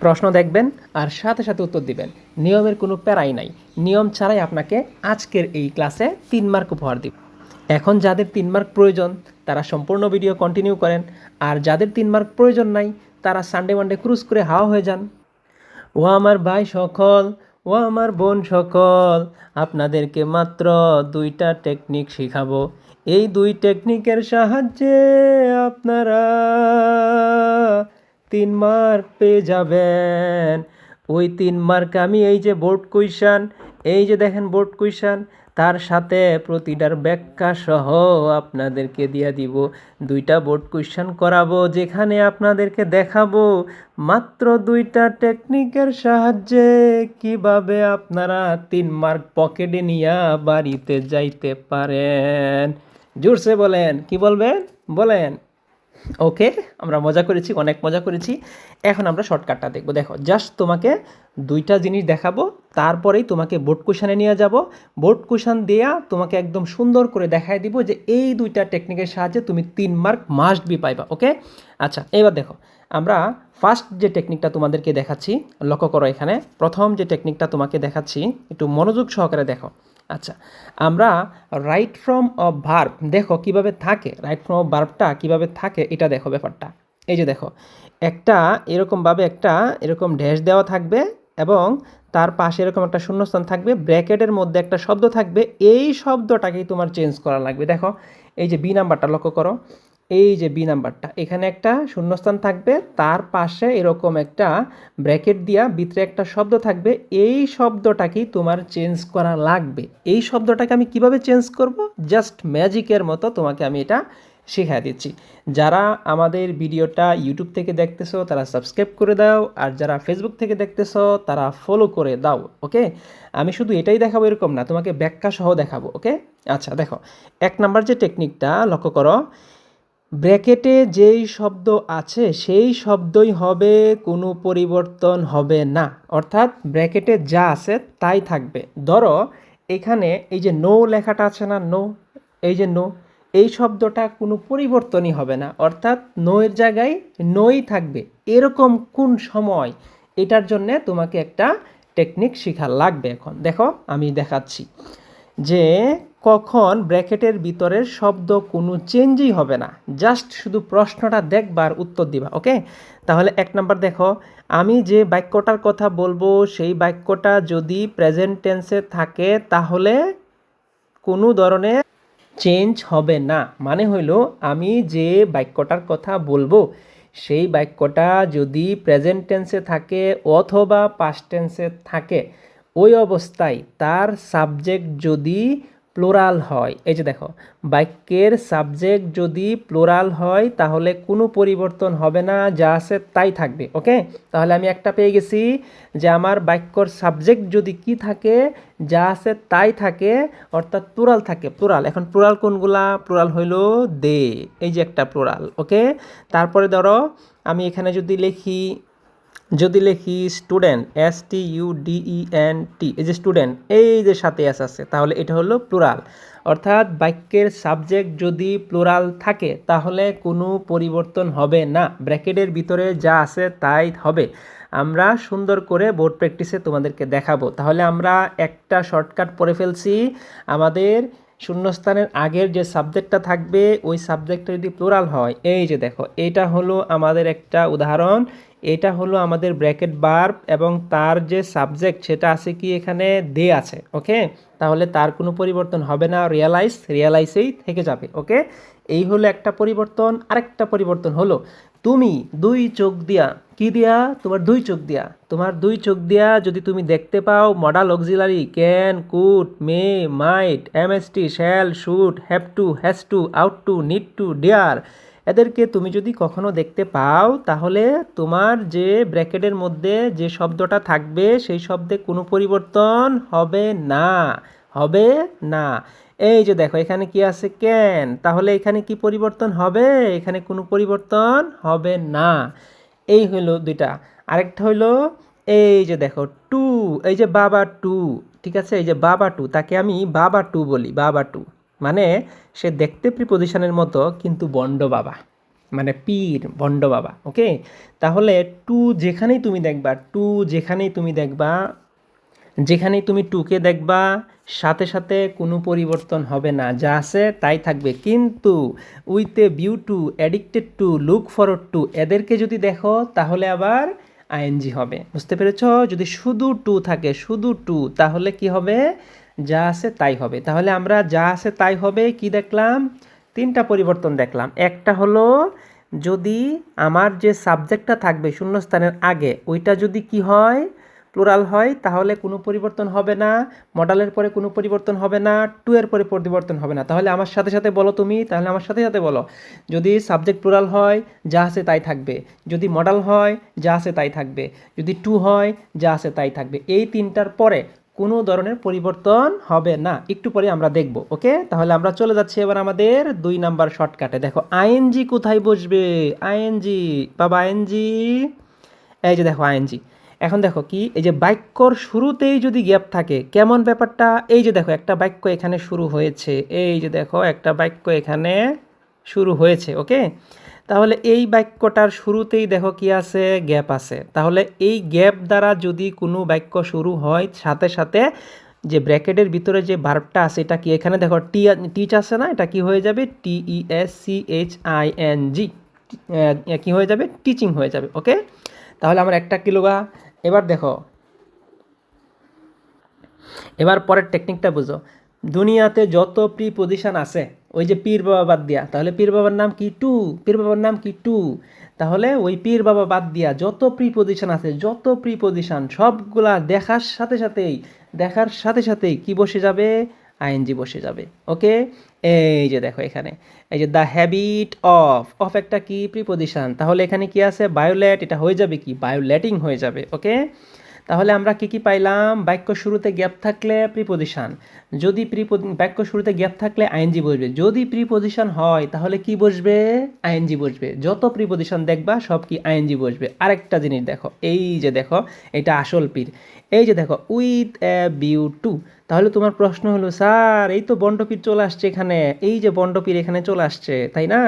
প্রশ্ন দেখবেন আর সাথে সাথে উত্তর দিবেন। নিয়মের কোনো প্যারাই নাই। নিয়ম ছাড়াই আপনাকে আজকের এই ক্লাসে তিন মার্ক উপহার দিব। এখন যাদের তিন মার্ক প্রয়োজন, তারা সম্পূর্ণ ভিডিও কন্টিনিউ করেন। আর যাদের তিন মার্ক প্রয়োজন নাই, তারা সানডে মানডে ক্রুজ করে হাওয়া হয়ে যান। ও আমার ভাই সকল, ও আমার বোন সকল, আপনাদেরকে মাত্র দুইটা টেকনিক শিখাবো। এই দুই টেকনিকের সাহায্যে আপনারা তিন মার্ক পেয়ে যাবেন। ওই তিন মার্ক আমি এই যে বোর্ড কুইশন, এই যে দেখেন বোর্ড কুইশন, তার সাথে প্রতিটার ব্যাখ্যা সহ আপনাদেরকে দিয়ে দিব। দুইটা বোর্ড কুইশন করাবো, যেখানে আপনাদেরকে দেখাবো মাত্র দুইটা টেকনিকের সাহায্যে কীভাবে আপনারা তিন মার্ক পকেটে নিয়ে বাড়িতে যাইতে পারেন। জোরসে বলেন, কি বলবেন? বলেন। ওকে আমরা মজা করেছি, অনেক মজা করেছি। এখন আমরা শর্টকাটটা দেখব। দেখো জাস্ট তোমাকে দুইটা জিনিস দেখাবো, তারপরেই তোমাকে বোর্ড কুশানে নিয়ে যাব। বোর্ড কুশান দেয়া তোমাকে একদম সুন্দর করে দেখায় দিব যে এই দুইটা টেকনিকের সাহায্যে তুমি তিন মার্ক মাস্ট বি পাইবা ওকে আচ্ছা এবার দেখো, আমরা ফার্স্ট যে টেকনিকটা তোমাদেরকে দেখাচ্ছি, লক্ষ্য করো এখানে। প্রথম যে টেকনিকটা তোমাকে দেখাচ্ছি, একটু মনোযোগ সহকারে দেখো। আচ্ছা আমরা রাইট ফ্রম অফ ভার্ব দেখো কীভাবে থাকে রাইট ফ্রম অফ ভার্বটা কীভাবে থাকে, এটা দেখো ব্যাপারটা। এই যে দেখো, একটা এরকমভাবে একটা এরকম ড্যাশ দেওয়া থাকবে এবং তার পাশে এরকম একটা শূন্যস্থান থাকবে, ব্র্যাকেটের মধ্যে একটা শব্দ থাকবে, এই শব্দটাকেই তোমার চেঞ্জ করা লাগবে। দেখো, এই যে বি নাম্বারটা লক্ষ্য করো এই যে বি নাম্বারটা, এখানে একটা শূন্যস্থান থাকবে, তার পাশে এরকম একটা ব্র্যাকেট দিয়া ভিতরে একটা শব্দ থাকবে, এই শব্দটাকেই তোমার চেঞ্জ করা লাগবে। এই শব্দটাকে আমি কীভাবে চেঞ্জ করব? জাস্ট ম্যাজিকের মতো তোমাকে আমি এটা শেখাই দিচ্ছি। যারা আমাদের ভিডিওটা ইউটিউব থেকে দেখতেছো, তারা সাবস্ক্রাইব করে দাও, আর যারা ফেসবুক থেকে দেখতেছো, তারা ফলো করে দাও, ওকে? আমি শুধু এটাই দেখাবো এরকম না, তোমাকে ব্যাখ্যা সহ দেখাবো, ওকে? আচ্ছা দেখো, এক নাম্বার যে টেকনিকটা লক্ষ্য করো ব্র্যাকেটে যেই শব্দ আছে, সেই শব্দই হবে, কোনো পরিবর্তন হবে না। অর্থাৎ ব্র্যাকেটে যা আছে, তাই থাকবে। ধরো, এখানে এই যে নো লেখাটা আছে না নো এই যে নো এই শব্দটা কোনো পরিবর্তনই হবে না। অর্থাৎ নোয়ের জায়গায় নই থাকবে। এরকম কোন সময়? এটার জন্যে তোমাকে একটা টেকনিক শেখা লাগবে এখন। দেখো, আমি দেখাচ্ছি। যে কখন ব্র্যাকেটের ভিতরের শব্দ কোনো চেঞ্জই হবে না। জাস্ট শুধু প্রশ্নটা দেখবার উত্তর দিবা, ওকে? তাহলে এক নাম্বার দেখো, আমি যে বাক্যটার কথা বলব, সেই বাক্যটা যদি প্রেজেন্ট টেন্সে থাকে, তাহলে কোনো ধরনের চেঞ্জ হবে না। মানে হইল, আমি যে বাক্যটার কথা বলব, সেই বাক্যটা যদি প্রেজেন্ট টেন্সে থাকে অথবা পাস্ট টেন্সে থাকে ওই অবস্থায় তার সাবজেক্ট যদি প্লোরাল হয়, এই যে দেখো, বাক্যের সাবজেক্ট যদি প্লোরাল হয়, তাহলে কোনো পরিবর্তন হবে না, যা আছে তাই থাকবে, ওকে? তাহলে আমি একটা পেয়ে গেছি যে আমার বাক্যর সাবজেক্ট যদি কি থাকে, যা আছে তাই থাকে, অর্থাৎ প্লুরাল থাকে, প্লোরাল। এখন প্লোরাল কোনগুলা? প্লোরাল হইল দে, এই যে একটা প্লোরাল, ওকে? তারপরে ধরো, আমি এখানে যদি লিখি যদি লিখি student S T U D E N T এই যে স্টুডেন্ট এই যে সাথে এস আছে, তাহলে এটা হলো প্লুরাল অর্থাৎ বাক্যের সাবজেক্ট যদি প্লুরাল থাকে, তাহলে কোনো পরিবর্তন হবে না। ব্র্যাকেটের ভিতরে যা আছে তাই হবে। আমরা সুন্দর করে বোর্ড প্র্যাকটিসে তোমাদেরকে দেখাবো। তাহলে আমরা একটা শর্টকাট পড়ে ফেলছি। আমাদের শূন্যস্থানের আগের যে সাবজেক্টটা থাকবে, ওই সাবজেক্টটা যদি প্লুরাল হয়, এই যে দেখো, এটা হলো আমাদের একটা উদাহরণ। এটা হলো আমাদের ব্র্যাকেট বার্ব এবং তার যে সাবজেক্ট সেটা আছে কি এখানে দে আছে, ওকে? তাহলে তার কোনো পরিবর্তন হবে না রিয়ালাইজ রিয়ালাইজেই থেকে যাবে, ওকে? এই হলো একটা পরিবর্তন, আরেকটা পরিবর্তন হলো, তুমি দুই চোখ দিয়া, কি দিয়া? তোমার দুই চোখ দিয়া, তোমার দুই চোখ দিয়া যদি তুমি দেখতে পাও modal auxiliary can could may might must shall should have to has to ought to need to dare এদেরকে তুমি যদি কখনো দেখতে পাও, তাহলে তোমার যে ব্র্যাকেটের মধ্যে যে শব্দটা থাকবে, সেই শব্দে কোনো পরিবর্তন হবে না হবে না। এই যে দেখো, এখানে কি আছে? ক্যান তাহলে এখানে কি পরিবর্তন হবে? এখানে কোনো পরিবর্তন হবে না। এই হইল দুইটা। আরেকটা হইল এই যে দেখো টু এই যে বাবা টু ঠিক আছে? এই যে বাবা টু তাকে আমি বাবা টু বলি, বাবা টু মানে সে দেখতে প্রিপোজিশনের মতো কিন্তু বন্ড বাবা। মানে পীর ভণ্ড বাবা ওকে তাহলে টু যেখানেই তুমি দেখবা, টু যেখানেই তুমি দেখবা, যেখানেই তুমি টুকে দেখবা, সাথে সাথে কোনো পরিবর্তন হবে না। যা আছে তাই থাকবে। কিন্তু with a view to addicted to look forward to এদেরকে যদি দেখো, তাহলে আবার আইএনজি হবে। বুঝতে পেরেছ? যদি শুধু টু থাকে, শুধু টু, তাহলে কি হবে? যা আছে তাই হবে। তাহলে আমরা যা আছে তাই হবে কি দেখলাম? তিনটা পরিবর্তন দেখলাম। একটা হলো যদি আমার যে সাবজেক্টটা থাকবে শূন্যস্থানের আগে, ওইটা যদি কি হয়? প্লোরাল হয়, তাহলে কোনো পরিবর্তন হবে না। মডেলের পরে কোনো পরিবর্তন হবে না। টু এর পরে পরিবর্তন হবে না। তাহলে আমার সাথে সাথে বলো তুমি, তাহলে আমার সাথে সাথে বলো। যদি সাবজেক্ট প্লুরাল হয়, যা আছে তাই থাকবে। যদি মডেল হয়, যা আছে তাই থাকবে। যদি টু হয়, যা আছে তাই থাকবে। এই তিনটার পরে কোনো ধরনের পরিবর্তন হবে না। একটু পরে আমরা দেখব, ওকে? তাহলে আমরা চলে যাচ্ছি এবার আমাদের দুই নাম্বার শর্টকাটে। দেখো, আইএনজি কোথায় বসবে? আইএনজি, বাবা আইএনজি। এই যে দেখো আইএনজি। এখন দেখো কি, এই যে বাক্যর শুরুতেই যদি গ্যাপ থাকে, কেমন ব্যাপারটা? এই যে দেখো, একটা বাক্য এখানে শুরু হয়েছে। এই যে দেখো, একটা বাক্য এখানে শুরু হয়েছে, ওকে? তাহলে এই বাক্যটার শুরুতেই দেখো কি আছে, গ্যাপ আছে। তাহলে এই গ্যাপ দ্বারা যদি কোনো বাক্য শুরু হয়, সাথে সাথে যে ব্র্যাকেটের ভিতরে যে ভার্বটা আছে, এটা কি এখানে দেখো টি, টিচ আছে না? এটা কি হয়ে যাবে? T E S C H I N G কি হয়ে যাবে? টিচিং হয়ে যাবে, ওকে? তাহলে আমার একটা কিলোগা এবার দেখো। এবার পরের টেকনিকটা বুঝো। দুনিয়াতে যত প্রি পজিশন আছে ওই যে পীর বাবা বাদ দিয়া। তাহলে পীর বাবার নাম কি? টু। পীর বাবার নাম কি? টু। তাহলে ওই পীর বাবা বাদ দিয়া যত প্রি পজিশন আছে, যত প্রি পজিশন সবগুলা দেখার সাথে সাথেই, দেখার সাথে সাথেই কি বসে যাবে? আইএনজি বসে যাবে। ওকে? এই যে দেখো এখানে। এই যে দ্য হ্যাবিট অফ অফ একটা কি? প্রিপোজিশন তাহলে এখানে কি আছে? বায়োলেট এটা হয়ে যাবে কি? বায়োলেটিং হয়ে যাবে। ওকে? তাহলে আমরা কি কি পাইলাম? বাক্য শুরুতে গ্যাপ থাকলে প্রিপোজিশন। যদি প্রি বাক্য শুরুতে গ্যাপ থাকলে আইএনজি বসবে। যদি প্রিপোজিশন হয়, তাহলে কি বসবে? আইএনজি বসবে। যত প্রিপোজিশন দেখবা, সব কি আইএনজি বসবে। আরেকটা জিনিস দেখো, এই যে দেখো, এটা আসল পীর। এই যে দেখো, উইথ এ বিউ টু। তাহলে তোমার প্রশ্ন হলো, স্যার, এই তো বন্ডপীর চলে আসছে এখানে। এই যে বন্ডপীর এখানে চলে আসছে, তাই না?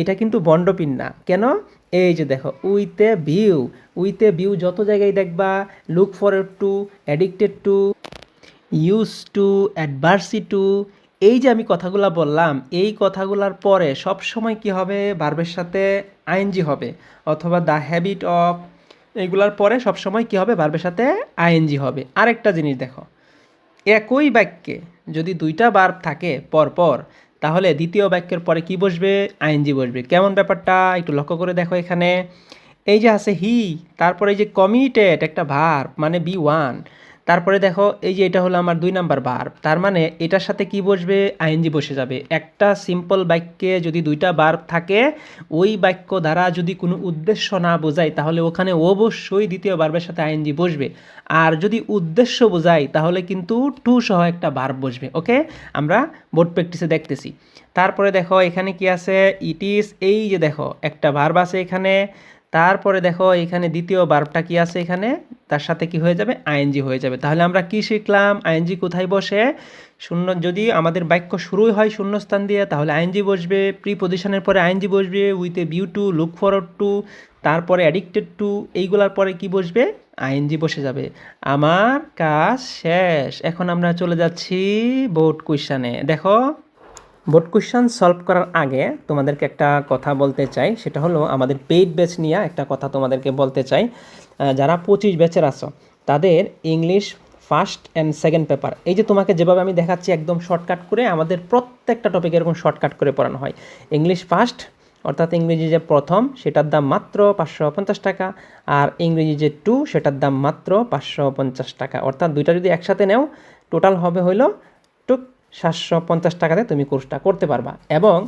এটা কিন্তু বন্ডপীর না। কেন? এই যে দেখো, with a view with view যত জায়গায় দেখবা look for to addicted to use to adverse to এই যে আমি কথাগুলো বললাম, এই কথাগুলোর পরে সব সময় কি হবে? ভার্বের সাথে আইএনজি হবে অথবা দ্য হ্যাবিট অফ এইগুলার পরে সব সময় কি হবে? ভার্বের সাথে আইএনজি হবে। আরেকটা জিনিস দেখো, একই বাক্যে যদি দুইটা বার্ব থাকে পরপর, তাহলে দ্বিতীয় বাক্যের পরে কি বসবে? আইএনজি বসবে। কেমন ব্যাপারটা? একটু লক্ষ্য করে দেখো এখানে। এই যে আছে হি তারপরে এই যে কমিটেড একটা ভার্ব মানে বি ওয়ান তারপরে দেখো, এই যে এটা হলো আমার দুই নাম্বার ভার্ব তার মানে এটার সাথে কি বসবে? আইএনজি বসে যাবে। একটা সিম্পল বাক্যে যদি দুইটা ভার্ব থাকে, ওই বাক্য দ্বারা যদি কোনো উদ্দেশ্য না বোঝায়, তাহলে ওখানে অবশ্যই দ্বিতীয় ভার্বের সাথে আইএনজি বসবে। আর যদি উদ্দেশ্য বোঝায়, তাহলে কিন্তু টু সহ একটা ভার্ব বসবে ওকে আমরা বোর্ড প্র্যাকটিসে দেখতেছি। তারপরে দেখো, এখানে কি আছে? ইট ইজ এই যে দেখো, একটা ভার্ব আছে এখানে। তারপরে দেখো, এখানে দ্বিতীয় বার্বটা কি আছে এখানে? তার সাথে কি হয়ে যাবে? আইএনজি হয়ে যাবে। তাহলে আমরা কি শিখলাম? আইএনজি কোথায় বসে? শূন্য, যদি আমাদের বাক্য শুরুই হয় শূন্যস্থান দিয়ে, তাহলে আইএনজি বসবে। প্রি পজিশনের পরে আইএনজি বসবে with a view to look forward to তারপরে অ্যাডিক্টেড টু এইগুলার পরে কি বসবে? আইএনজি বসে যাবে। আমার কাজ শেষ। এখন আমরা চলে যাচ্ছি বোর্ড কুইশানে দেখো বোর্ড কোয়েশ্চান সলভ করার আগে তোমাদেরকে একটা কথা বলতে চাই। সেটা হলো আমাদের পেইড ব্যাচ নিয়ে একটা কথা তোমাদেরকে বলতে চাই। যারা পঁচিশ ব্যাচের আছো, তাদের English first and second paper. এই যে তোমাকে যেভাবে আমি দেখাচ্ছি একদম শর্টকাট করে, আমাদের প্রত্যেকটা টপিক এরকম শর্টকাট করে পড়ানো হয়। ইংলিশ ফার্স্ট, অর্থাৎ ইংরেজি যে প্রথম, সেটার দাম মাত্র পাঁচশো পঞ্চাশ টাকা আর ইংরেজি যে টু সেটার দাম মাত্র পাঁচশো পঞ্চাশ টাকা। অর্থাৎ দুইটা যদি একসাথে নেও টোটাল হবে হইল সাতশো পঞ্চাশ টাকাতে তুমি কোর্সটা করতে পারবা। এবং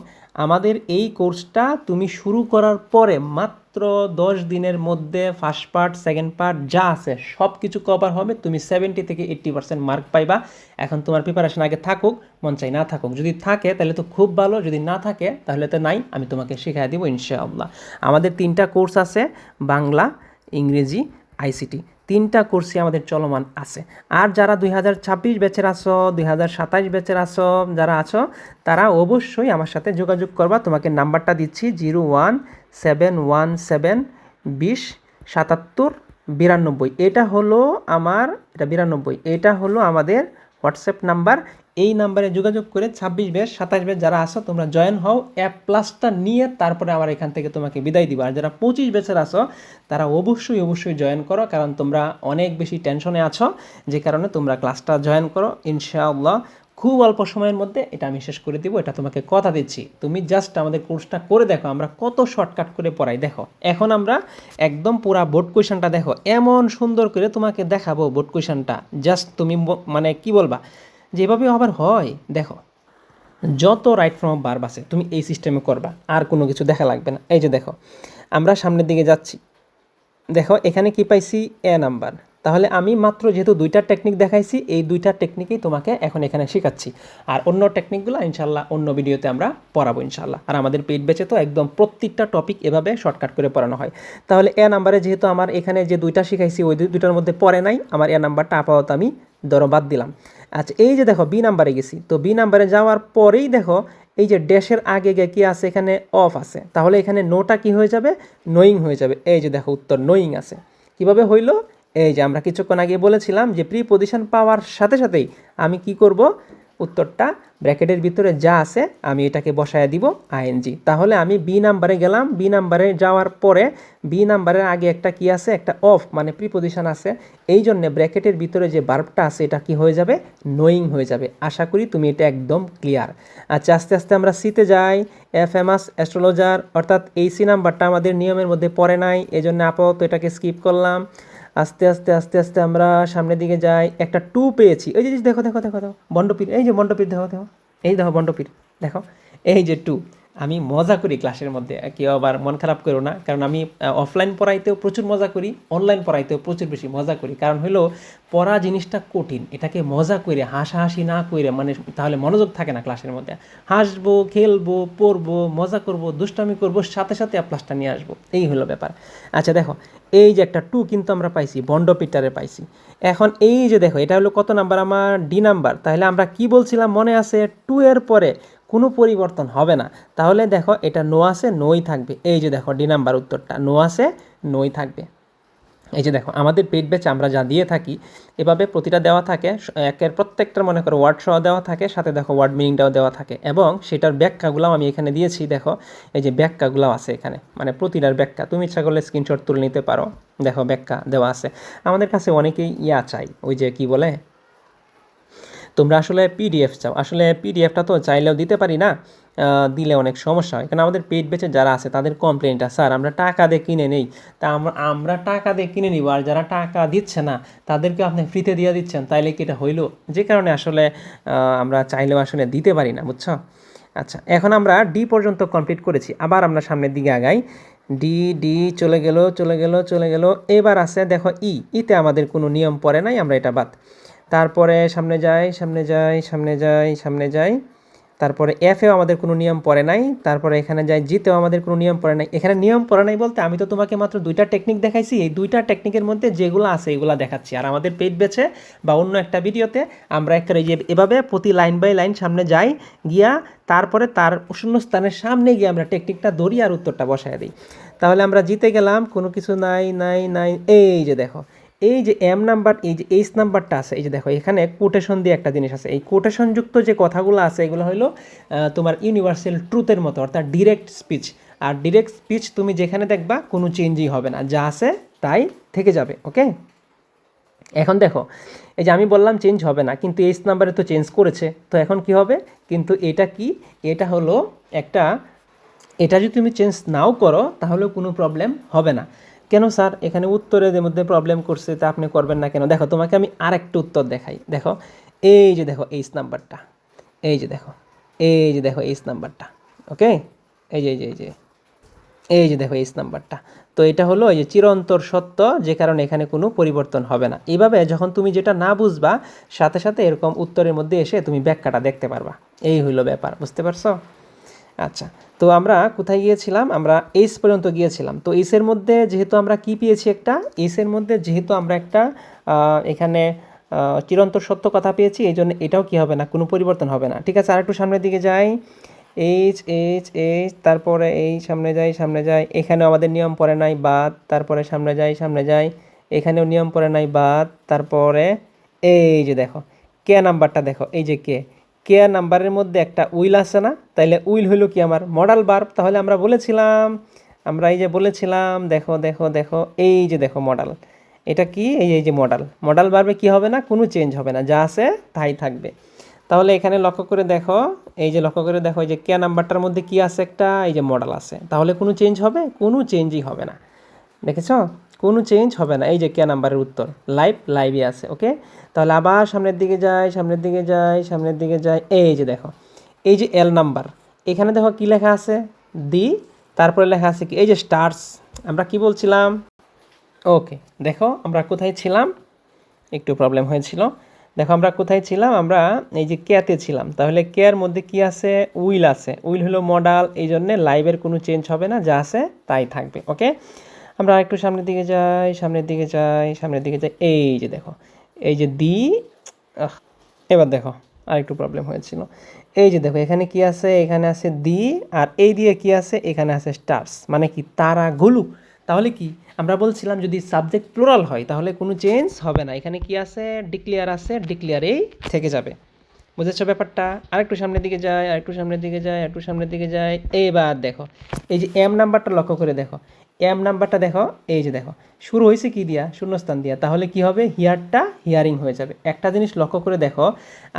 আমাদের এই কোর্সটা তুমি শুরু করার পরে মাত্র দশ দিনের মধ্যে ফার্স্ট পার্ট সেকেন্ড পার্ট যা আছে সব কিছু কভার হবে, তুমি সেভেন্টি থেকে এইট্টি পার্সেন্ট মার্ক পাইবা। এখন তোমার প্রিপারেশন আগে থাকুক, মন চাই না থাকুক। যদি থাকে তাহলে তো খুব ভালো, যদি না থাকে তাহলে তো নাই, আমি তোমাকে শেখাই দিব ইনশাআল্লাহ। আমাদের তিনটা কোর্স আছে, বাংলা, ইংরেজি, আইসিটি। তিনটা কোর্সই আমাদের চলমান আছে। আর যারা দুই হাজার ছাব্বিশ ব্যাচের আছো, দুই হাজার সাতাইশ ব্যাচের আছো, যারা আছো, তারা অবশ্যই আমার সাথে যোগাযোগ করবা। তোমাকে নাম্বারটা দিচ্ছি zero one seven one seven বিশ সাতাত্তর বিরানব্বই। এটা হলো আমার, এটা বিরানব্বই। এটা হলো আমাদের হোয়াটসঅ্যাপ নাম্বার। এই নাম্বারে যোগাযোগ করে ছাব্বিশ বেশ সাতাশ বেশ যারা আসো তোমরা জয়েন হও অ্যাপ প্লাসটা নিয়ে তারপরে আমার এখান থেকে তোমাকে বিদায় দিবা। আর যারা পঁচিশ বেচের আসো তারা অবশ্যই অবশ্যই জয়েন করো, কারণ তোমরা অনেক বেশি টেনশনে আছো, যে কারণে তোমরা ক্লাসটা জয়েন করো। ইনশাআল্লাহ, খুব অল্প সময়ের মধ্যে এটা আমি শেষ করে দিব, এটা তোমাকে কথা দিচ্ছি। তুমি জাস্ট আমাদের কোর্সটা করে দেখো, আমরা কত শর্টকাট করে পড়াই, দেখো। এখন আমরা একদম পুরা বোর্ড কোয়েশনটা দেখো, এমন সুন্দর করে তোমাকে দেখাবো বোর্ড কোয়েশনটা জাস্ট তুমি মানে কি বলবা? যেভাবে আবার হয়, দেখো। যত রাইট ফ্রম বার্ব আছে, তুমি এই সিস্টেমে করবা, আর কোনো কিছু দেখা লাগবে না। এই যে দেখো, আমরা সামনের দিকে যাচ্ছি। দেখো, এখানে কি পাইছি? এ নাম্বার তাহলে আমি মাত্র যেহেতু দুইটা টেকনিক দেখাইছি, এই দুইটা টেকনিকই তোমাকে এখন এখানে শেখাচ্ছি। আর অন্য টেকনিকগুলো ইনশাল্লাহ অন্য ভিডিওতে আমরা পড়াবো ইনশাল্লাহ। আর আমাদের পেট বেচে তো একদম প্রত্যেকটা টপিক এভাবে শর্টকাট করে পড়ানো হয়। তাহলে এ নাম্বারে যেহেতু আমার এখানে যে দুইটা শিখাইছি, ওই দুই- দুইটার মধ্যে পড়ে নাই, আমার এ নাম্বারটা আপাতত আমি ধরো বাদ দিলাম। আচ্ছা এই যে দেখো বি নাম্বারে গেছি। তো বি নাম্বারে যাওয়ার পরেই দেখো, এই যে ড্যাশের আগে গিয়ে কী আছে? এখানে অফ আছে। তাহলে এখানে নোটা কি হয়ে যাবে? নোয়িং হয়ে যাবে। এই যে দেখো, উত্তর নোয়িং আছে। কীভাবে হইল? এই যে আমরা কিছুক্ষণ আগে বলেছিলাম যে প্রি পজিশন পাওয়ার সাথে সাথেই আমি কি করব? উত্তরটা ব্র্যাকেটের ভিতরে যা আছে আমি এটাকে বসায় দিব আইএনজি তাহলে আমি বি নাম্বারে গেলাম বি নাম্বারে যাওয়ার পরে বি নাম্বারের আগে একটা কি আছে? একটা অফ মানে প্রিপোজিশন আছে। এই জন্য ব্র্যাকেটের ভিতরে যে বার্বটা আছে, এটা কি হয়ে যাবে? নোয়িং হয়ে যাবে। আশা করি তুমি এটা একদম ক্লিয়ার আচ্ছা আস্তে আস্তে আমরা সিতে যাই। এ ফেমাস অ্যাস্ট্রোলজার অর্থাৎ এই সি নাম্বারটা আমাদের নিয়মের মধ্যে পড়ে নাই। এই জন্য আপাতত এটাকে স্কিপ করলাম। আস্তে আস্তে আস্তে আস্তে আমরা সামনের দিকে যাই। একটা টু পেয়েছি। এই যে দেখো দেখো দেখো দেখো, বন্ডপীর, এই যে বন্ডপীর, দেখো দেখো, এই দেখো বন্ডপীর, দেখো, এই যে টু আমি মজা করি ক্লাসের মধ্যে, কেউ আবার মন খারাপ করো না। কারণ আমি অফলাইন পড়াইতেও প্রচুর মজা করি অনলাইন পড়াইতেও প্রচুর বেশি মজা করি। কারণ হলো, পড়া জিনিসটা কঠিন। এটাকে মজা করে হাসাহাসি না করে মানে তাহলে মনোযোগ থাকে না ক্লাসের মধ্যে। হাসবো, খেলব, পড়ব, মজা করব, দুষ্টামি করব, সাথে সাথে ক্লাসটা নিয়ে আসব। এই হলো ব্যাপার। আচ্ছা দেখো, এই যে একটা টু কিন্তু আমরা পাইছি, বন্ড পিটারে পাইছি। এখন এই যে দেখো, এটা হলো কত নাম্বার? আমার ডি নাম্বার। তাহলে আমরা কি বলছিলাম মনে আছে? টু এর পরে কোনো পরিবর্তন হবে না। তাহলে দেখো এটা নো আছে নই থাকবে। এই যে দেখো ডি নাম্বার উত্তরটা নো আছে নই থাকবে। এই যে দেখো, আমাদের পেট ব্যাচ আমরা যা দিয়ে থাকি, এভাবে প্রতিটা দেওয়া থাকে একের প্রত্যেকটার মনে করো ওয়ার্ড সহ দেওয়া থাকে, সাথে দেখো ওয়ার্ড মিনিংটাও দেওয়া থাকে। এবং সেটার ব্যাখ্যাগুলোও আমি এখানে দিয়েছি, দেখো, এই যে ব্যাখ্যাগুলোও আছে এখানে। মানে প্রতিটার ব্যাখ্যা, তুমি ইচ্ছা করলে স্ক্রিনশট তুলে নিতে পারো। দেখো ব্যাখ্যা দেওয়া আছে। আমাদের কাছে অনেকেই ইয়া চাই, ওই যে কি বলে? তোমরা আসলে পিডিএফ চাও। আসলে পিডিএফটা তো চাইলেও দিতে পারি না দিলে অনেক সমস্যা হয়। কারণ আমাদের পেট বেচে যারা আছে, তাদের কমপ্লেনটা স্যার, আমরা টাকা দিয়ে কিনে নেই। তা আমরা আমরা টাকা দিয়ে কিনে নিব, আর যারা টাকা দিচ্ছে না, তাদেরকে আপনি ফ্রিতে দিয়ে দিচ্ছেন, তাইলে কি এটা হইল? যে কারণে আসলে আমরা চাইলেও আসলে দিতে পারি না, বুঝছ? আচ্ছা এখন আমরা ডি পর্যন্ত কমপ্লিট করেছি। আবার আমরা সামনের দিকে আগাই। ডি ডি চলে গেল চলে গেল চলে গেল। এবার আছে, দেখো ই ইতে আমাদের কোনো নিয়ম পড়ে নাই, আমরা এটা বাদ। তারপরে সামনে যাই সামনে যাই সামনে যাই সামনে যাই। তারপরে এফেও আমাদের কোনো নিয়ম পড়ে নাই। তারপরে এখানে যাই জিতেও আমাদের কোনো নিয়ম পড়ে নাই। এখানে নিয়ম পড়ে নাই বলতে আমি তো তোমাকে মাত্র দুইটা টেকনিক দেখাইছি। এই দুইটা টেকনিকের মধ্যে যেগুলো আছে এগুলো দেখাচ্ছি। আর আমাদের পেট বেছে বা অন্য একটা ভিডিওতে আমরা একটা এই যে এভাবে প্রতি লাইন বাই লাইন সামনে যাই, গিয়া তারপরে তার শূন্য স্থানের সামনে গিয়ে আমরা টেকনিকটা ধরি আর উত্তরটা বসায় দিই। তাহলে আমরা জিতে গেলাম, কোনো কিছু নাই নাই নাই। এই যে দেখো এই যে এম নাম্বার এই যে এইচ নাম্বারটা আছে, এই যে দেখো, এখানে কোটেশন দিয়ে একটা জিনিস আছে। এই কোটেশন যুক্ত যে কথাগুলো আছে, এগুলো হলো তোমার ইউনিভার্সাল ট্রুথের মতো, অর্থাৎ ডিরেক্ট স্পিচ আর ডিরেক্ট স্পিচ তুমি যেখানে দেখবা, কোনো চেঞ্জই হবে না। যা আছে, তাই থেকে যাবে ওকে এখন দেখো, এই যে আমি বললাম চেঞ্জ হবে না, কিন্তু এইচ নাম্বারে তো চেঞ্জ করেছে। তো এখন কি হবে? কিন্তু এটা কি? এটা হলো একটা, এটা যদি তুমি চেঞ্জ নাও করো, তাহলেও কোনো প্রবলেম হবে না। কেন স্যার? এখানে উত্তরের মধ্যে প্রবলেম করছে, তা আপনি করবেন না কেন? দেখো, তোমাকে আমি আরেকটা উত্তর দেখাই। দেখো, এই যে দেখো এইচ নাম্বারটা এই যে দেখো, এই যে দেখো এইচ নাম্বারটা ওকে এই যে এই যে এই যে এই যে দেখো এইচ নাম্বারটা তো এটা হলো এই যে চিরন্তর সত্য, যে কারণে এখানে কোনো পরিবর্তন হবে না। এইভাবে যখন তুমি যেটা না বুঝবা, সাথে সাথে এরকম উত্তরের মধ্যে এসে তুমি ব্যাখ্যাটা দেখতে পারবা। এই হইল ব্যাপার, বুঝতে পারছ? আচ্ছা তো আমরা কোথায় গিয়েছিলাম? আমরা এইস পর্যন্ত গিয়েছিলাম। তো এইসের মধ্যে যেহেতু আমরা কি পেয়েছি একটা? এইসের মধ্যে যেহেতু আমরা একটা এখানে চিরন্তর সত্য কথা পেয়েছি, এই জন্য এটাও কি হবে না? কোনো পরিবর্তন হবে না। ঠিক আছে আর একটু সামনের দিকে যাই। এইচ এইচ এইচ তারপরে এই সামনে যাই সামনে যাই। এখানেও আমাদের নিয়ম পড়ে নাই, বাদ। তারপরে সামনে যাই সামনে যাই। এখানেও নিয়ম পড়ে নাই, বাদ। তারপরে, এই যে দেখো কে নাম্বারটা দেখো, এই যে কে কে নাম্বারের মধ্যে একটা উইল আছে না। তাইলে উইল হইল কি আমার? মডাল বার্ব তাহলে আমরা বলেছিলাম, আমরা এই যে বলেছিলাম, দেখো দেখো দেখো, এই যে দেখো মডাল এটা কি? এই এই যে মডাল মডাল বাড়বে কি হবে না? কোনো চেঞ্জ হবে না। যা আছে তাই থাকবে। তাহলে এখানে লক্ষ্য করে দেখো, এই যে লক্ষ্য করে দেখো, এই যে কে নাম্বারটার মধ্যে কি আছে একটা? এই যে মডাল আছে। তাহলে কোনো চেঞ্জ হবে? কোনো চেঞ্জই হবে না। দেখেছ? কোনো চেঞ্জ হবে না। এই যে কে নাম্বারের উত্তর লাইভ লাইভে আছে ওকে তাহলে আবার সামনের দিকে যাই, সামনের দিকে যাই, সামনের দিকে যাই, এই যে দেখো, এই যে এল নাম্বার এখানে দেখো কি লেখা আছে? দি তারপরে লেখা আছে কি? এই যে স্টার্স আমরা কি বলছিলাম? ওকে দেখো আমরা কোথায় ছিলাম? একটু প্রবলেম হয়েছিল। দেখো আমরা কোথায় ছিলাম? আমরা এই যে কেয়াতে ছিলাম। তাহলে কেয়ার মধ্যে কি আছে? উইল আছে। উইল হলো মডাল এই জন্যে লাইভের কোনো চেঞ্জ হবে না, যা আছে তাই থাকবে ওকে আমরা একটু সামনের দিকে যাই, সামনের দিকে যাই, সামনের দিকে যাই। এই যে দেখো, এই যে দি এবার দেখো আর একটু প্রবলেম হয়েছিল। এই যে দেখো, এখানে কি আছে? এখানে আছে দি, আর এই দিয়ে কি আছে? এখানে আছে স্টার্স মানে কি? তারাগুলো। তাহলে কি? আমরা বলছিলাম যদি সাবজেক্ট প্লোরাল হয়, তাহলে কোনো চেঞ্জ হবে না। এখানে কি আছে? ডিক্লেয়ার আছে ডিক্লেয়ারেই থেকে যাবে। বুঝেছ ব্যাপারটা? আরেকটু সামনের দিকে যায় আরেকটু সামনের দিকে যায় একটু সামনের দিকে যায় এবার দেখো, এই যে এম নাম্বারটা লক্ষ্য করে দেখো। এম নাম্বারটা দেখো, এই যে দেখো। শুরু হয়েছে কি দিয়া? শূন্যস্থান দিয়া। তাহলে কি হবে? হিয়ারটা হিয়ারিং হয়ে যাবে। একটা জিনিস লক্ষ্য করে দেখো,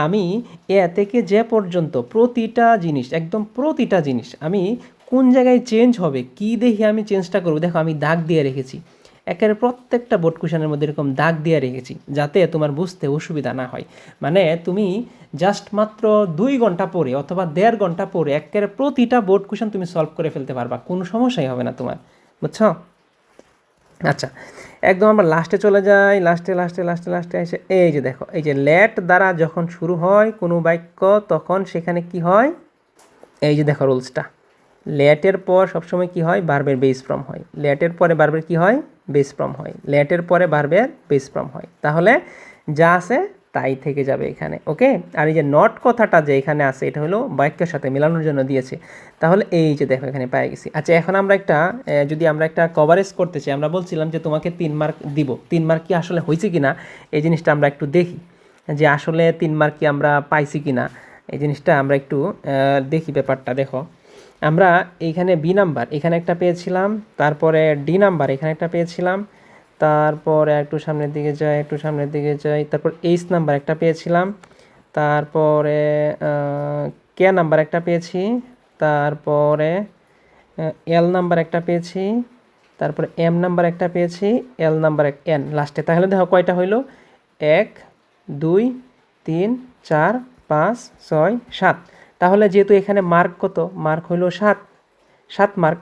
আমি এ থেকে যে পর্যন্ত প্রতিটা জিনিস, একদম প্রতিটা জিনিস, আমি কোন জায়গায় চেঞ্জ হবে, কি দেখে আমি চেঞ্জটা করব? দেখো, আমি দাগ দিয়ে রেখেছি। একেবারে প্রত্যেকটা বোর্ড কুশনের মধ্যে এরকম দাগ দিয়ে রেখেছি, যাতে তোমার বুঝতে অসুবিধা না হয়। মানে তুমি জাস্ট মাত্র দুই ঘণ্টা পরে অথবা দেড় ঘণ্টা পরে একেবারে প্রতিটা বোর্ড কুশন তুমি সলভ করে ফেলতে পারবা, কোনো সমস্যাই হবে না তোমার, বুঝছ? আচ্ছা একদম আমরা লাস্টে চলে যাই লাস্টে লাস্টে লাস্টে লাস্টে এসে এই যে দেখো, এই যে লেট দ্বারা যখন শুরু হয় কোনো বাক্য, তখন সেখানে কি হয়? এই যে দেখো রুলসটা লেটের পর সবসময় কি হয়? বার্বের বেস ফ্রম হয়। লেটের পরে বার্বের কি হয়? বেস ফ্রম হয়। লেটের পরে বার্বের বেস ফ্রম হয়। তাহলে যা আছে তাই থেকে যাবে এখানে ওকে আর এই যে নট কথাটা যে এখানে আছে, এটা হলো বাক্যের সাথে মেলানোর জন্য দিয়েছে। তাহলে এই যে দেখো এখানে পেয়ে গেছি। আচ্ছা এখন আমরা একটা যদি আমরা একটা কভারেজ করতে চাই, আমরা বলছিলাম যে তোমাকে তিন মার্ক দিব। তিন মার্ক কি আসলে হয়েছে কিনা? এই জিনিসটা আমরা একটু দেখি। যে আসলে তিন মার্ক কি আমরা পাইছি কিনা? এই জিনিসটা আমরা একটু দেখি ব্যাপারটা, দেখো। আমরা এইখানে বি নাম্বার এখানে একটা পেয়েছিলাম, তারপরে ডি নাম্বার এখানে একটা পেয়েছিলাম, তারপরে একটু সামনের দিকে যাই, একটু সামনের দিকে যাই, তারপর এইচ নাম্বার একটা পেয়েছিলাম, তারপরে কে নাম্বার একটা পেয়েছি, তারপরে এল নাম্বার একটা পেয়েছি, তারপরে এম নাম্বার একটা পেয়েছি এল নাম্বার এক এন লাস্টে তাহলে দেখো কয়টা হইল? এক, দুই, তিন, চার, পাঁচ, ছয়, সাত। তাহলে যেহেতু এখানে মার্ক কত? মার্ক হইল সাত। সাত মার্ক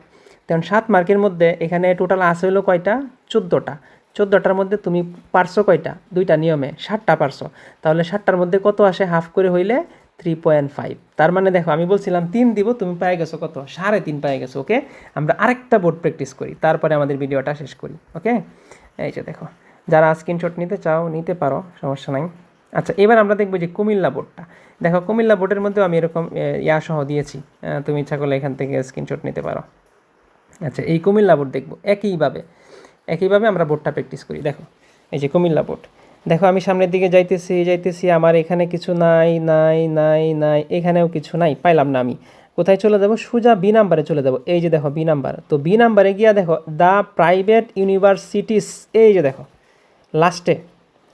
তেমন সাত মার্কের মধ্যে এখানে টোটাল আছে হলো কয়টা? চোদ্দোটা। চোদ্দোটার মধ্যে তুমি পারছ কয়টা? দুইটা নিয়মে। ষাটটা পারছ। তাহলে ষাটটার মধ্যে কত আসে? হাফ করে হইলে থ্রি পয়েন্ট ফাইভ তার মানে দেখো, আমি বলছিলাম তিন দিব, তুমি পেয়ে গেছো কত? সাড়ে তিন পেয়ে গেছো ওকে আমরা আরেকটা বোর্ড প্র্যাকটিস করি, তারপরে আমাদের ভিডিওটা শেষ করি ওকে এই যে দেখো, যারা স্ক্রিনশট নিতে চাও, নিতে পারো, সমস্যা নাই। আচ্ছা এবার আমরা দেখব যে কুমিল্লা বোর্ডটা। দেখো, কুমিল্লা বোর্ডের মধ্যেও আমি এরকম ইয়া সহ দিয়েছি। তুমি ইচ্ছা করলে এখান থেকে স্ক্রিনশট নিতে পারো। আচ্ছা এই কুমিল্লা বোর্ড দেখব একইভাবে। একইভাবে আমরা বোর্ডটা প্র্যাকটিস করি। দেখো, এই যে কুমিল্লা বোর্ড। দেখো, আমি সামনের দিকে যাইতেছি যাইতেছি, আমার এখানে কিছু নাই নাই নাই নাই, এখানেও কিছু নাই, পাইলাম না আমি। কোথায় চলে যাব? সোজা বি নাম্বারে চলে যাব। এই যে দেখো বি নাম্বার তো বি নাম্বারে গিয়া দেখো, দ্য প্রাইভেট ইউনিভার্সিটিস, এই যে দেখো লাস্টে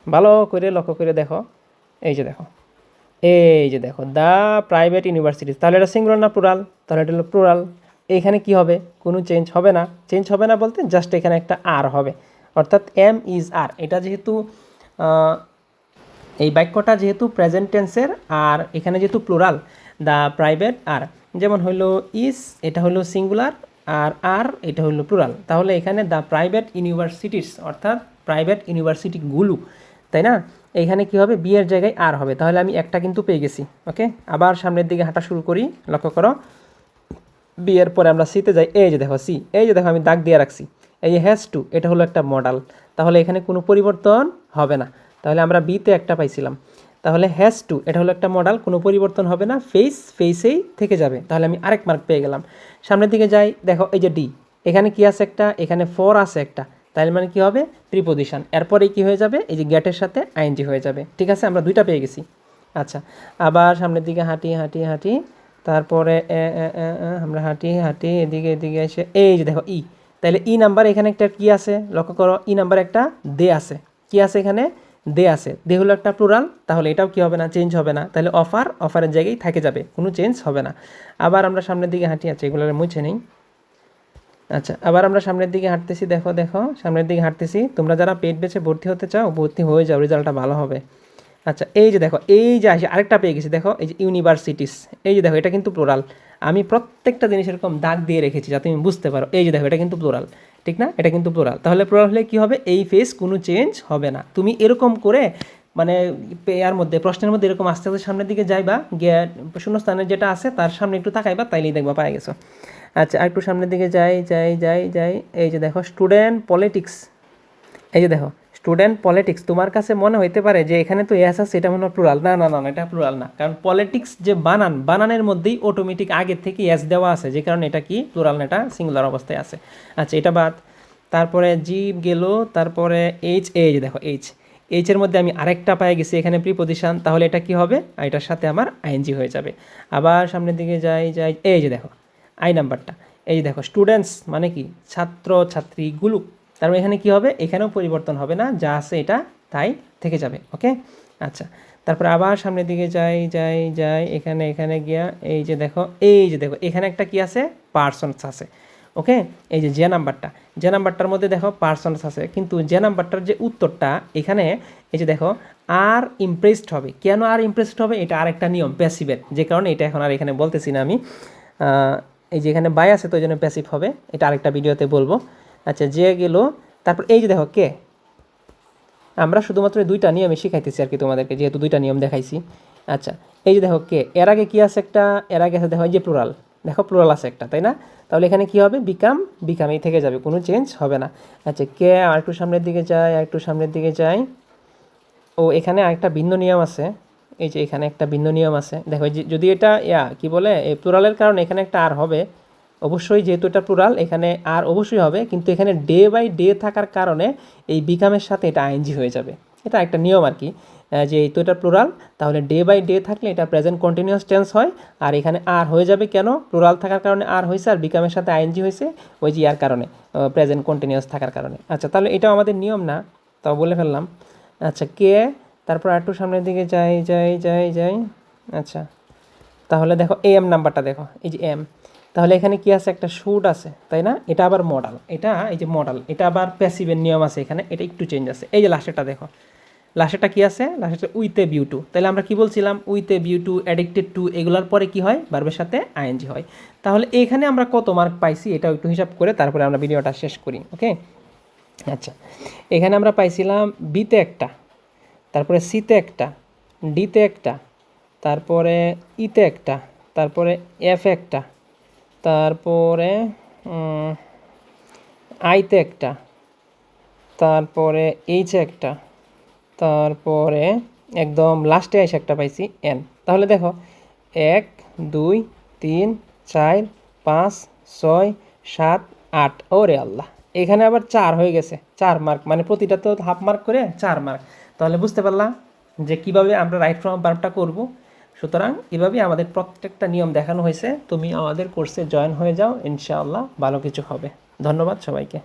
ভালো করে লক্ষ্য করে দেখো। এই যে দেখো। এই যে দেখো দ্য প্রাইভেট ইউনিভার্সিটিস। তাহলে এটা সিঙ্গুলার না প্লুরাল তাহলে এটা হলো প্লুরাল এইখানে কি হবে? কোনো চেঞ্জ হবে না। চেঞ্জ হবে না বলতে জাস্ট এখানে একটা আর হবে। অর্থাৎ এম ইজ আর এটা যেহেতু এই বাক্যটা যেহেতু প্রেজেন্ট টেন্সের আর এখানে যেহেতু প্লুরাল দ্য প্রাইভেট আর যেমন হইল ইস এটা হলো সিঙ্গুলার আর আর এটা হলো প্লুরাল তাহলে এখানে দ্য প্রাইভেট ইউনিভার্সিটিস, অর্থাৎ প্রাইভেট ইউনিভার্সিটিগুলো তাই না? এইখানে কি হবে? বিয়ের জায়গায় আর হবে। তাহলে আমি একটা কিন্তু পেয়ে গেছি ওকে আবার সামনের দিকে হাঁটা শুরু করি, লক্ষ্য করো। বি এর পরে আমরা সিতে যাই। এই যে দেখো সি এই যে দেখো, আমি দাগ দিয়ে রাখছি। এই যে হ্যাজ টু এটা হলো একটা মডেল তাহলে এখানে কোনো পরিবর্তন হবে না। তাহলে আমরা বিতে একটা পাইছিলাম। তাহলে হ্যাজ টু এটা হলো একটা মডেল কোনো পরিবর্তন হবে না। ফেস ফেসেই থেকে যাবে। তাহলে আমি আরেক মার্ক পেয়ে গেলাম। সামনের দিকে যাই, দেখো, এই যে ডি এখানে কি আছে একটা? এখানে ফোর আছে একটা। তাহলে মানে কি হবে? প্রিপোজিশন এরপরে কি হয়ে যাবে? এই যে গ্যাটের সাথে আইএনজি হয়ে যাবে। ঠিক আছে? আমরা দুইটা পেয়ে গেছি। আচ্ছা। আবার সামনের দিকে হাঁটি হাঁটি হাঁটি। তারপরে আমরা হাঁটি হাঁটি, এদিকে এদিকে এসে এই যে দেখো, ই। তাহলে ই নাম্বার এখানে একটা কি আছে? লক্ষ্য করো, ই নাম্বার একটা দে আছে। কি আছে এখানে? দে আছে। দে হলো একটা প্লুরাল তাহলে এটাও কি হবে না? চেঞ্জ হবে না। তাহলে অফার অফারের জায়গায় থাকে যাবে। কোনো চেঞ্জ হবে না। আবার আমরা সামনের দিকে হাঁটি আছে এগুলো মুছে নেই। আচ্ছা আবার আমরা সামনের দিকে হাঁটতেছি, দেখো দেখো, সামনের দিকে হাঁটতেছি। তোমরা যারা পেট বেছে ভর্তি হতে চাও, ভর্তি হয়ে যাও, রেজাল্টটা ভালো হবে। আচ্ছা এই যে দেখো, এই যে আসে, আরেকটা পেয়ে গেছি, দেখো, এই যে ইউনিভার্সিটিস, এই যে দেখো, এটা কিন্তু প্লোরাল। আমি প্রত্যেকটা জিনিস এরকম দাগ দিয়ে রেখেছি, যাতে তুমি বুঝতে পারো। এই যে দেখো, এটা কিন্তু প্লোরাল, ঠিক না? এটা কিন্তু প্লোরাল। তাহলে প্লোরাল হলে কি হবে? এই ফেস কোনো চেঞ্জ হবে না। তুমি এরকম করে মানে পেয়ার মধ্যে, প্রশ্নের মধ্যে এরকম আস্তে আস্তে সামনের দিকে যাইবা, গিয়ে শূন্যস্থানের যেটা আছে, তার সামনে একটু তাকাইবা, তাইলেই দেখবা পাই গেছো। আচ্ছা আর একটু সামনের দিকে যাই যাই যাই যাই। এই যে দেখো স্টুডেন্ট পলিটিক্স এই যে দেখো স্টুডেন্ট পলিটিক্স তোমার কাছে মনে হইতে পারে যে এখানে তো এস আছে, এটা মনে হয় প্লুরাল না না না এটা প্লুরাল না। কারণ পলিটিক্স যে বানান, বানানের মধ্যেই অটোমেটিক আগের থেকে এস দেওয়া আছে। যে কারণে এটা কি প্লুরাল না, এটা সিঙ্গুলার অবস্থায় আছে। আচ্ছা এটা বাদ। তারপরে জীব গেল, তারপরে এইচ এই যে দেখো এইচ এইচের মধ্যে আমি আরেকটা পায়ে গেছি এখানে প্রিপোজিশন তাহলে এটা কি হবে? এটার সাথে আমার আইএনজি হয়ে যাবে। আবার সামনের দিকে যাই যাই, এই যে দেখো আই নাম্বারটা। এই দেখো স্টুডেন্টস মানে কি? ছাত্র, ছাত্রীগুলো। তারপর এখানে কি হবে? এখানেও পরিবর্তন হবে না, যা আছে এটা তাই থেকে যাবে ওকে আচ্ছা তারপর আবার সামনের দিকে যাই যাই যাই, এখানে এখানে গিয়া, এই যে দেখো, এই যে দেখো, এখানে একটা কি আছে? পার্সনস আছে ওকে এই যে যে নাম্বারটা, যে নাম্বারটার মধ্যে দেখো পার্সনস আছে, কিন্তু যে নাম্বারটার যে উত্তরটা, এখানে এই যে দেখো, আর ইমপ্রেসড হবে। কেন আর ইমপ্রেসড হবে? এটা আরেকটা নিয়ম প্যাসিভের যে কারণে এটা এখন আর এখানে বলতেছি না আমি। এই যে এখানে বাই আছে, তো ওই জন্য প্যাসিভ হবে। এটা আরেকটা ভিডিওতে বলব। আচ্ছা যে গেল, তারপর এই যে দেখো, কে? আমরা শুধুমাত্র এই দুইটা নিয়মই শিখাইতেছি আর কি তোমাদেরকে, যেহেতু দুইটা নিয়ম দেখাইছি। আচ্ছা এই যে দেখো, কে? এর আগে কি আছে একটা? এর আগে আছে দেখো, এই যে প্লুরাল দেখো প্লুরাল আছে একটা, তাই না? তাহলে এখানে কি হবে? বিকাম বিকামেই থেকে যাবে, কোনো চেঞ্জ হবে না। আচ্ছা কে আর একটু সামনের দিকে যায় আর একটু সামনের দিকে যায়। ও, এখানে আরেকটা ভিন্ন নিয়ম আছে। এই যে এখানে একটা ভিন্ন নিয়ম আছে। দেখো যদি এটা, ইয়া, কি বলে এই প্লুরালের কারণে এখানে একটা আর হবে। অবশ্যই যেহেতু এটা প্লুরাল, এখানে আর অবশ্যই হবে, কিন্তু এখানে ডে বাই ডে থাকার কারণে এই বিকামের সাথে এটা আইএনজি হয়ে যাবে। এটা একটা নিয়ম আর কি। যে তো এটা প্লুরাল, তাহলে ডে বাই ডে থাকলে এটা প্রেজেন্ট কন্টিনিউয়াস টেন্স হয়, আর এখানে আর হয়ে যাবে কেন? প্লুরাল থাকার কারণে আর হয়েছে, আর বিকামের সাথে আইএনজি হয়েছে, ওই যে ইয়ার কারণে প্রেজেন্ট কন্টিনিউয়াস থাকার কারণে। আচ্ছা তাহলে এটাও আমাদের নিয়ম না, তাও বলে ফেললাম। আচ্ছা কে তারপর আর একটু সামনের দিকে যাই যাই যাই যাই। আচ্ছা তাহলে দেখো এম নাম্বারটা দেখো, এই যে এম তাহলে এখানে কি আছে? একটা শুট আছে, তাই না? এটা আবার মডেল এটা এই যে মডেল এটা আবার প্যাসিভের নিয়ম আছে এখানে, এটা একটু চেঞ্জ আছে। এই যে লাস্টেরটা দেখো লাস্টেরটা কি আছে? লাস্টেরটা উইথ এ বিউ টু তাহলে আমরা কি বলছিলাম? With a view to addicted to এগুলোর পরে কি হয়? বার্বের সাথে আইএনজি হয়। তাহলে এখানে আমরা কত মার্ক পাইছি? এটাও একটু হিসাব করে তারপরে আমরা ভিডিওটা শেষ করি ওকে আচ্ছা এখানে আমরা পাইছিলাম বিতে একটা। তারপরে সিতে একটা, ডিতে একটা, তারপরে ইতে একটা, তারপরে এফ একটা, তারপরে আইতে একটা, তারপরে এইচে একটা, তারপরে একদম লাস্টে এসে একটা পাইছি এন। তাহলে দেখো, এক, দুই, তিন, চার, পাঁচ, ছয়, সাত, আট। ওরে আল্লাহ, এখানে আবার চার হয়ে গেছে, চার মার্ক মানে প্রতিটা তো হাফ মার্ক করে চার মার্ক তাহলে বুঝতে পারলাম যে কীভাবে আমরা রাইট ফ্রম বার্বটা করব। সুতরাং এভাবেই আমাদের প্রত্যেকটা নিয়ম দেখানো হয়েছে। তুমি আমাদের কোর্সে জয়েন হয়ে যাও, ইনশাআল্লাহ ভালো কিছু হবে। ধন্যবাদ সবাইকে।